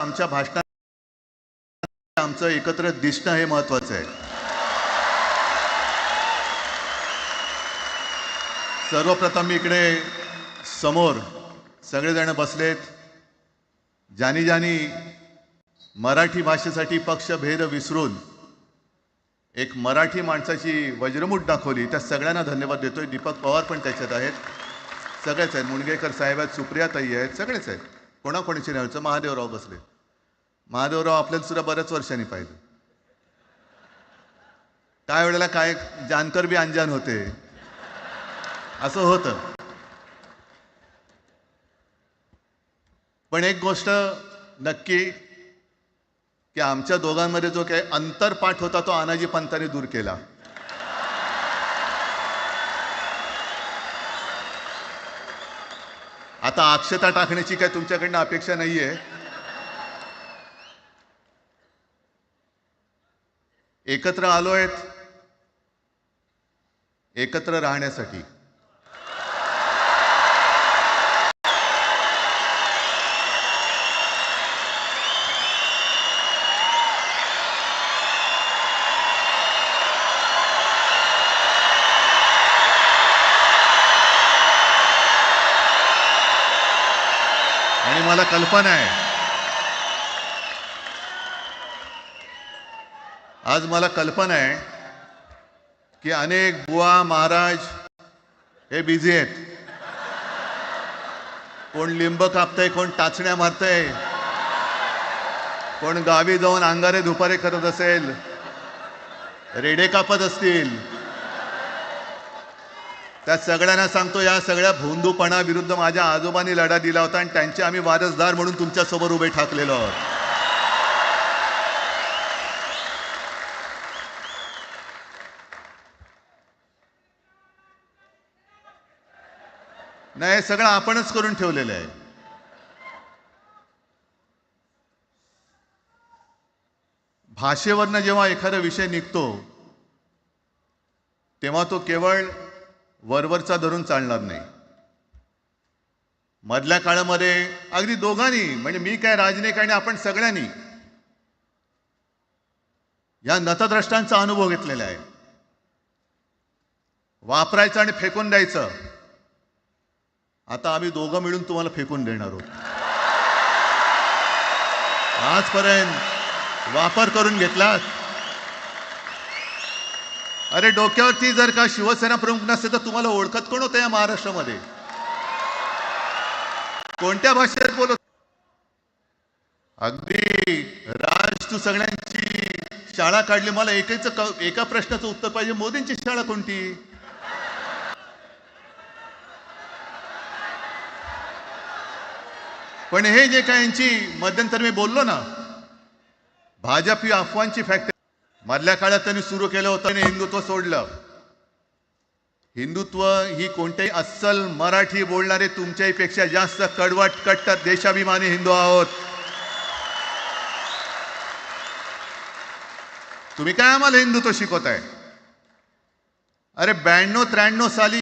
आमच्या भाषणात आमचं एकत्र दिसणं हे महत्वाचं आहे. सर्वप्रथम मी इकडे समोर सगळेजण बसलेत. ज्यानी ज्यानी मराठी भाषेसाठी पक्षभेद विसरून एक मराठी माणसाची वज्रमूठ दाखवली. त्या सगळ्यांना धन्यवाद देतोय. दीपक पवार पण त्याच्यात आहेत. सगळेच आहेत. मुणगेकर साहेब आहेत सुप्रियाताई आहेत सगळेच आहेत. कोणाकोणीचे नावचं महादेवराव बसले. महादेवराव आपल्याला सुद्धा बऱ्याच वर्षांनी पाहिलं. काय वेळेला काय जानकर बी अंजान होते. असं होतं. पण एक गोष्ट नक्की की आमच्या दोघांमध्ये जो काही अंतरपाठ होता तो अनाजी पंतांनी दूर केला. आता अक्षता टाकण्याची काय तुमच्याकडनं अपेक्षा नाहीये. एकत्र आलो आहेत. एकत्र राहण्यासाठी. आणि मला कल्पना आहे. आज मला कल्पना आहे की अनेक बुवा महाराज हे बिझी आहेत. कोण लिंब कापतंय कोण टाचण्या मारतंय कोण गावी जाऊन अंगारे दुपारे करत असेल रेडे कापत असतील. त्या सगळ्यांना सांगतो या सगळ्या भोंदूपणा विरुद्ध माझ्या आजोबांनी लढा दिला होता आणि त्यांचे आम्ही वारसदार म्हणून तुमच्यासोबत उभे ठाकलेलो आहोत. नाही हे सगळं आपणच करून ठेवलेलं आहे. भाषेवरनं जेव्हा एखादा विषय निघतो तेव्हा तो केवळ वरवरचा धरून चालणार नाही. मधल्या काळामध्ये अगदी दोघांनी म्हणजे मी काय राजनिक आणि आपण सगळ्यांनी या नतद्रष्टांचा अनुभव घेतलेला आहे. वापरायचं आणि फेकून द्यायचं. आता आम्ही दोघं मिळून तुम्हाला फेकून देणार आहोत. आजपर्यंत वापर करून घेतलात? अरे डोक्यावरती जर का शिवसेना प्रमुख नसते तर तुम्हाला ओळखत कोण होतं या महाराष्ट्रामध्ये? कोणत्या भाषेत बोलत अगदी राज तू सगळ्यांची शाळा काढली. मला एकाच एका प्रश्नाचं उत्तर पाहिजे. मोदींची शाळा कोणती? पण हे जे काय यांची मध्यंतर मी बोललो ना भाजप ही अफवांची फॅक्टरी मधल्या काळात त्यांनी सुरू केलं होतं आणि हिंदुत्व सोडलं. हिंदुत्व ही कोणत्याही अस्सल मराठी बोलणारे तुमच्याही पेक्षा जास्त कडवट कट्टर देशाभिमानी हिंदू आहोत. तुम्ही काय आम्हाला हिंदुत्व शिकवताय? अरे ब्याण्णव त्र्याण्णव साली